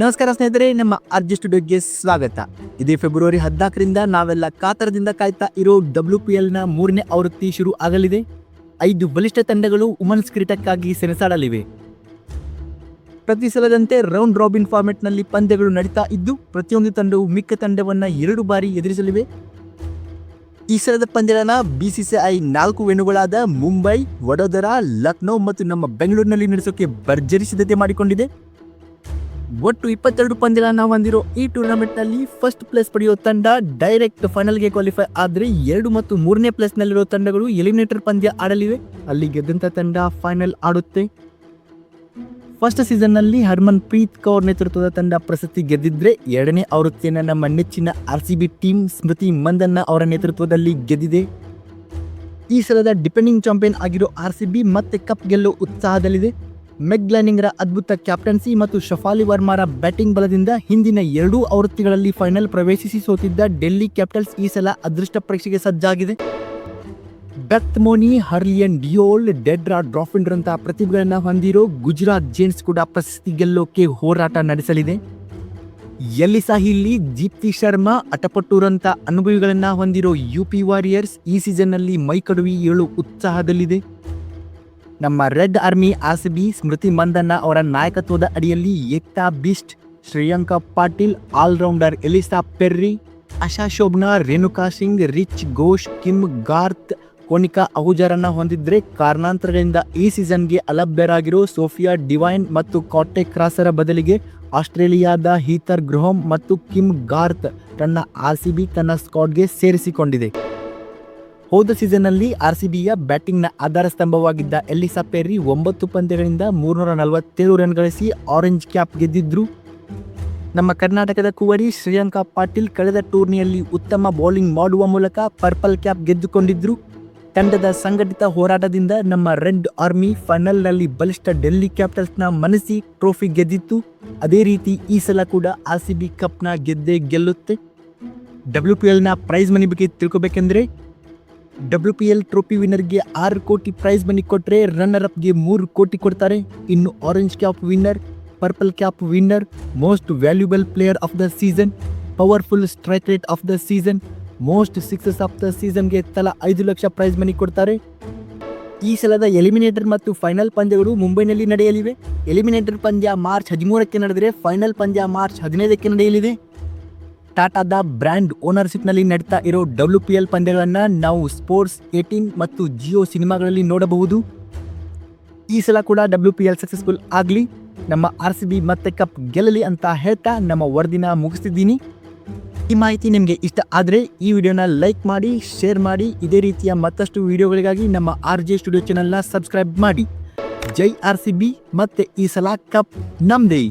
ನಮಸ್ಕಾರ ಸ್ನೇಹಿತರೆ, ನಮ್ಮ ಅರ್ಜಿ ಸ್ಟುಡಿಯೋಗೆ ಸ್ವಾಗತ. ಇದೇ ಫೆಬ್ರವರಿ ಹದಿನಾಲ್ಕರಿಂದ ನಾವೆಲ್ಲ ಕಾತರದಿಂದ ಕಾಯ್ತಾ ಇರೋ ಡಬ್ಲ್ಯೂ ಪಿ ಎಲ್ನ ಮೂರನೇ ಆವೃತ್ತಿ ಶುರು ಆಗಲಿದೆ. ಐದು ಬಲಿಷ್ಠ ತಂಡಗಳು ವುಮನ್ಸ್ ಕ್ರೀಟಕ್ಕಾಗಿ ಸೆಣಸಾಡಲಿವೆ. ಪ್ರತಿ ಸಲದಂತೆ ರೌಂಡ್ ರಾಬಿನ್ ಫಾರ್ಮೆಟ್ನಲ್ಲಿ ಪಂದ್ಯಗಳು ನಡೀತಾ ಇದ್ದು, ಪ್ರತಿಯೊಂದು ತಂಡವು ಮಿಕ್ಕ ತಂಡವನ್ನ ಎರಡು ಬಾರಿ ಎದುರಿಸಲಿವೆ. ಈ ಸಲದ ಪಂದ್ಯಗಳನ್ನ ಬಿಸಿಸಿಐ ನಾಲ್ಕು ವೆನುಗಳಾದ ಮುಂಬೈ ವಡೋದರಾ ಲಕ್ನೋ ಮತ್ತು ನಮ್ಮ ಬೆಂಗಳೂರಿನಲ್ಲಿ ನಡೆಸೋಕೆ ಭರ್ಜರಿ ಸಿದ್ಧತೆ ಮಾಡಿಕೊಂಡಿದೆ. ಒಟ್ಟು ಇಪ್ಪತ್ತೆರಡು ಪಂದ್ಯಗಳನ್ನ ಹೊಂದಿರೋ ಈ ಟೂರ್ನಮೆಂಟ್ನಲ್ಲಿ ಫಸ್ಟ್ ಪ್ಲೇಸ್ ಪಡೆಯೋ ತಂಡ ಡೈರೆಕ್ಟ್ ಫೈನಲ್ಗೆ ಕ್ವಾಲಿಫೈ ಆದರೆ ಎರಡು ಮತ್ತು ಮೂರನೇ ಪ್ಲೇಸ್ನಲ್ಲಿರೋ ತಂಡಗಳು ಎಲಿಮಿನೇಟರ್ ಪಂದ್ಯ ಆಡಲಿವೆ. ಅಲ್ಲಿ ಗೆದ್ದಂಥ ತಂಡ ಫೈನಲ್ ಆಡುತ್ತೆ. ಫಸ್ಟ್ ಸೀಸನ್ನಲ್ಲಿ ಹರ್ಮನ್ ಪ್ರೀತ್ ಕೌರ್ ನೇತೃತ್ವದ ತಂಡ ಪ್ರಶಸ್ತಿ ಗೆದ್ದಿದ್ರೆ ಎರಡನೇ ಆವೃತ್ತಿಯನ್ನು ನಮ್ಮ ನೆಚ್ಚಿನ R C B team Smriti Mandhana ಅವರ ನೇತೃತ್ವದಲ್ಲಿ ಗೆದ್ದಿದೆ. ಈ ಸಲದ ಡಿಪೆಂಡಿಂಗ್ ಚಾಂಪಿಯನ್ ಆಗಿರೋ ಆರ್ ಸಿ ಬಿ ಮತ್ತೆ ಕಪ್ ಗೆಲ್ಲೋ ಉತ್ಸಾಹದಲ್ಲಿದೆ. ಮೆಗ್ ಲ್ಯಾನಿಂಗ್ರ ಅದ್ಭುತ ಕ್ಯಾಪ್ಟನ್ಸಿ ಮತ್ತು ಶಫಾಲಿ ವರ್ಮಾರ ಬ್ಯಾಟಿಂಗ್ ಬಲದಿಂದ ಹಿಂದಿನ ಎರಡೂ ಆವೃತ್ತಿಗಳಲ್ಲಿ ಫೈನಲ್ ಪ್ರವೇಶಿಸಿ ಸೋತಿದ್ದ ಡೆಲ್ಲಿ ಕ್ಯಾಪಿಟಲ್ಸ್ ಈ ಸಲ ಅದೃಷ್ಟ ಪರೀಕ್ಷೆಗೆ ಸಜ್ಜಾಗಿದೆ. ಬೆತ್ ಮೋನಿ, ಹರ್ಲಿಯನ್ ಡಿಯೋಲ್, ಡೆಡ್ರಾ ಡ್ರಾಫಿಂಡ್ರಂತಹ ಪ್ರತಿಭೆಗಳನ್ನು ಹೊಂದಿರೋ ಗುಜರಾತ್ ಜೇನ್ಸ್ ಕೂಡ ಪ್ರಶಸ್ತಿ ಗೆಲ್ಲೋಕೆ ಹೋರಾಟ ನಡೆಸಲಿದೆ. ಎಲ್ಲಿ ಸಾಹಿಲ್ಲಿ ದೀಪ್ತಿ ಶರ್ಮಾ ಅಟಪಟ್ಟೂರಂತ ಅನುಭವಿಗಳನ್ನು ಹೊಂದಿರೋ ಯು ಪಿ ವಾರಿಯರ್ಸ್ ಈ ಸೀಸನ್ನಲ್ಲಿ ಮೈಕಡುವಿ ಏಳು ಉತ್ಸಾಹದಲ್ಲಿದೆ. ನಮ್ಮ ರೆಡ್ ಆರ್ಮಿ ಆಸಿಬಿ ಸ್ಮೃತಿ ಮಂದನ್ನ ಅವರ ನಾಯಕತ್ವದ ಅಡಿಯಲ್ಲಿ Ekta Bisht, Shreyanka Patil, allrounder Ellyse Perry, Asha Shobhana, Renuka Singh, Richa Ghosh, Kim Garth, Konika ಅಹುಜರನ್ನ ಹೊಂದಿದ್ರೆ ಕಾರಣಾಂತರಗಳಿಂದ ಈ ಸೀಸನ್ಗೆ ಅಲಭ್ಯರಾಗಿರೋ ಸೋಫಿಯಾ ಡಿವೈನ್ ಮತ್ತು ಕಾಟೆ ಕ್ರಾಸರ ಬದಲಿಗೆ ಆಸ್ಟ್ರೇಲಿಯಾದ ಹೀತರ್ ಗ್ರೋಹಮ್ ಮತ್ತು ಕಿಮ್ ಗಾರ್ತ್ ತನ್ನ ಆರ್ ಸಿ ಬಿ ತನ್ನ ಸ್ಕಾಡ್ಗೆ ಸೇರಿಸಿಕೊಂಡಿದೆ. ಹೋದ ಸೀಸನ್ನಲ್ಲಿ ಆರ್ ಸಿ ಬಿಯ ಬ್ಯಾಟಿಂಗ್ನ ಆಧಾರ ಸ್ತಂಭವಾಗಿದ್ದ ಎಲ್ಲಿಸಾ ಪೆರ್ರಿ ಒಂಬತ್ತು ಪಂದ್ಯಗಳಿಂದ ಮೂರ್ನೂರ ನಲವತ್ತೇಳು ರನ್ ಗಳಿಸಿ ಆರೆಂಜ್ ಕ್ಯಾಪ್ ಗೆದ್ದಿದ್ರು. ನಮ್ಮ ಕರ್ನಾಟಕದ ಕುವರಿ ಶ್ರೀಲಂಕಾ ಪಾಟೀಲ್ ಕಳೆದ ಟೂರ್ನಿಯಲ್ಲಿ ಉತ್ತಮ ಬೌಲಿಂಗ್ ಮಾಡುವ ಮೂಲಕ ಪರ್ಪಲ್ ಕ್ಯಾಪ್ ಗೆದ್ದುಕೊಂಡಿದ್ರು. ತಂಡದ ಸಂಘಟಿತ ಹೋರಾಟದಿಂದ ನಮ್ಮ ರೆಡ್ ಆರ್ಮಿ ಫೈನಲ್ನಲ್ಲಿ ಬಲಿಷ್ಠ ಡೆಲ್ಲಿ ಕ್ಯಾಪಿಟಲ್ಸ್ನ ಮನಸಿ ಟ್ರೋಫಿ ಗೆದ್ದಿತ್ತು. ಅದೇ ರೀತಿ ಈ ಸಲ ಕೂಡ ಆರ್ ಸಿ ಬಿ ಕಪ್ನ ಗೆದ್ದೇ ಗೆಲ್ಲುತ್ತೆ. ಡಬ್ಲ್ಯೂ ಪಿ ಎಲ್ನ ಪ್ರೈಸ್ ಮನಿ ಬಗ್ಗೆ ತಿಳ್ಕೊಬೇಕೆಂದ್ರೆ ಡಬ್ಲ್ಯೂ ಪಿ ಎಲ್ ಟ್ರೋಫಿ ವಿನ್ನರ್ಗೆ ಆರು ಕೋಟಿ ಪ್ರೈಸ್ ಮನಿ ಕೊಟ್ಟರೆ ರನ್ನರ್ ಅಪ್ಗೆ ಮೂರು ಕೋಟಿ ಕೊಡ್ತಾರೆ. ಇನ್ನು orange cap winner purple cap winner most valuable player of the season powerful strike rate of the season most sixes of the ಸೀಸನ್ಗೆ ತಲಾ ಐದು ಲಕ್ಷ ಪ್ರೈಸ್ ಮನಿ ಕೊಡ್ತಾರೆ. ಈ ಸಲದ ಎಲಿಮಿನೇಟರ್ ಮತ್ತು ಫೈನಲ್ ಪಂದ್ಯಗಳು ಮುಂಬೈನಲ್ಲಿ ನಡೆಯಲಿವೆ. ಎಲಿಮಿನೇಟರ್ ಪಂದ್ಯ ಮಾರ್ಚ್ ಹದಿಮೂರಕ್ಕೆ ನಡೆದರೆ ಫೈನಲ್ ಪಂದ್ಯ ಮಾರ್ಚ್ ಹದಿನೈದಕ್ಕೆ ನಡೆಯಲಿದೆ. ಟಾಟಾದ ಬ್ರ್ಯಾಂಡ್ ಓನರ್ಶಿಪ್ನಲ್ಲಿ ನಡೀತಾ ಇರೋ ಡಬ್ಲ್ಯೂ ಪಿ ಎಲ್ ಪಂದ್ಯಗಳನ್ನು ನಾವು ಸ್ಪೋರ್ಟ್ಸ್, ಏಟೀನ್ ಮತ್ತು ಜಿಯೋ ಸಿನಿಮಾಗಳಲ್ಲಿ ನೋಡಬಹುದು. ಈ ಸಲ ಕೂಡ ಡಬ್ಲ್ಯೂ ಪಿ ಎಲ್ ಸಕ್ಸಸ್ಫುಲ್ ಆಗಲಿ. ನಮ್ಮ ಆರ್ ಸಿ ಬಿ ಮತ್ತೆ ಕಪ್ ಗೆಲ್ಲಲಿ ಅಂತ ಹೇಳ್ತಾ ನಮ್ಮ ವರದಿನ ಮುಗಿಸ್ತಿದ್ದೀನಿ. ಈ ಮಾಹಿತಿ ನಿಮಗೆ ಇಷ್ಟ ಆದರೆ ಈ ವಿಡಿಯೋನ ಲೈಕ್ ಮಾಡಿ, ಶೇರ್ ಮಾಡಿ. ಇದೇ ರೀತಿಯ ಮತ್ತಷ್ಟು ವಿಡಿಯೋಗಳಿಗಾಗಿ ನಮ್ಮ ಆರ್ ಜೆ ಸ್ಟುಡಿಯೋ ಚಾನಲ್ನ ಸಬ್ಸ್ಕ್ರೈಬ್ ಮಾಡಿ. ಜೈ ಆರ್ ಸಿ ಬಿ ಮತ್ತೆ ಈ ಸಲ ಕಪ್ ನಮ್ದೇ.